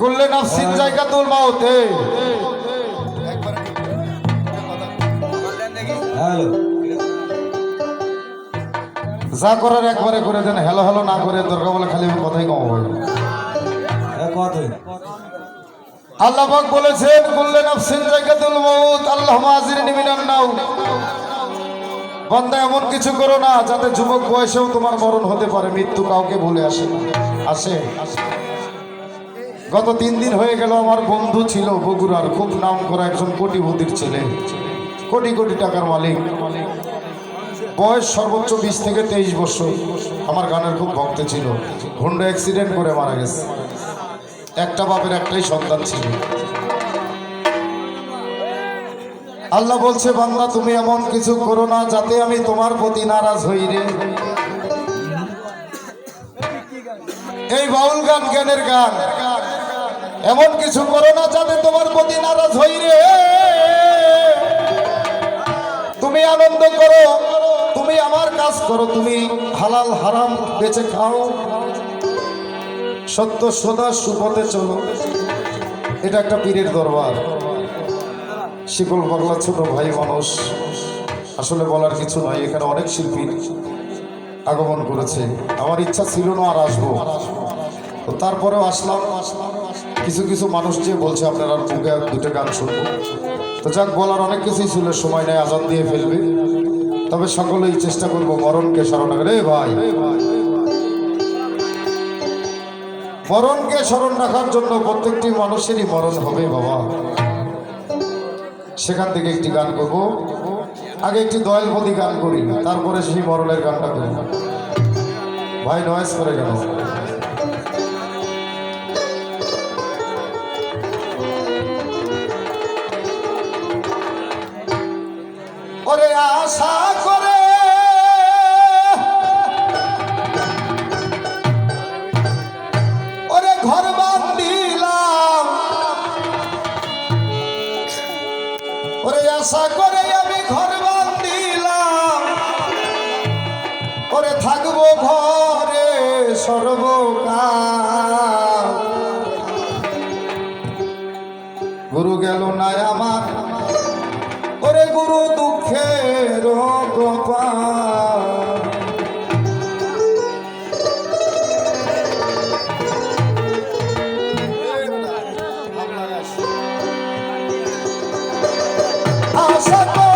কুল্লে নাফসিন জায়গাতুল মাউতে hello. যা করার একবারে করে দেন হ্যালো হ্যালো না করে দরকার বলে খালি কথাই কম হবে আল্লাহ পাক বলেছেন কুল্লে নাফসিন জায়গাতুল মাউত আল্লাহ মাজিরনি মিনান নাও। বান্দা এমন কিছু করো না যাতে যুবক বয়সেও তোমার মরণ হতে পারে মৃত্যু কাউকে বলে আসে না। আসে। গত তিন দিন হয়ে গেল আমার বন্ধু ছিল বগুড়ার, খুব নাম করা একজন কোটিপতির ছেলে। কোটি কোটি টাকার মালিক। বয়স সর্বোচ্চ বিশ থেকে তেইশ বছর। আমার গানের খুব ভক্ত ছিল। হুন্ডা অ্যাক্সিডেন্ট করে মারা গেছে। একটা বাপের একটাই সন্তান ছিল। আল্লাহ বলছে, বান্দা, তুমি এমন কিছু করো না যাতে আমি তোমার প্রতি নারাজ হই রে। এই বাউল গান, জ্ঞানের গান। এমন কিছু করো না যাতে তোমার প্রতি নারাজ হই রে। তুমি আনন্দ করো, তুমি আমার কাজ করো, তুমি হালাল হারাম বেঁচে খাও। সত্য সদা সুপথে চলো। এটা একটা পীরের দরবার। শিকল বাংলা ছোট ভাই মানুষ। আসলে বলার কিছু নয় এখানে অনেক শিল্পী আগমন করেছে। আমার ইচ্ছা ছিল না আর আসব। তারপরেও আসলাম। কিছু কিছু মানুষ যে বলছে, আপনারা মুখে দুটো গান শুনব। তো যাক, বলার অনেক কিছুই ছিল, সময় নেই আজান দিয়ে ফেলবে। তবে সকলেই চেষ্টা করব মরণকে স্মরণ রে ভাই। মরণকে স্মরণ রাখার জন্য প্রত্যেকটি মানুষেরই মরণ হবে, বাবা। সেখান থেকে একটি গান করব। আগে একটি দয়ালপতি গান করি, তারপরে সেই মরণের গানটা করি। ভাই নয়েস করে গেল। ওরে আশা করে। ওরে ঘর বান্ধিলাম ওরে আশা করে আমি ঘর বান্ধিলাম ওরে থাকব ঘরে সর্বকাল। গুরু গেল না আমার। ওরে গুরু দুঃখের গোপাল আশা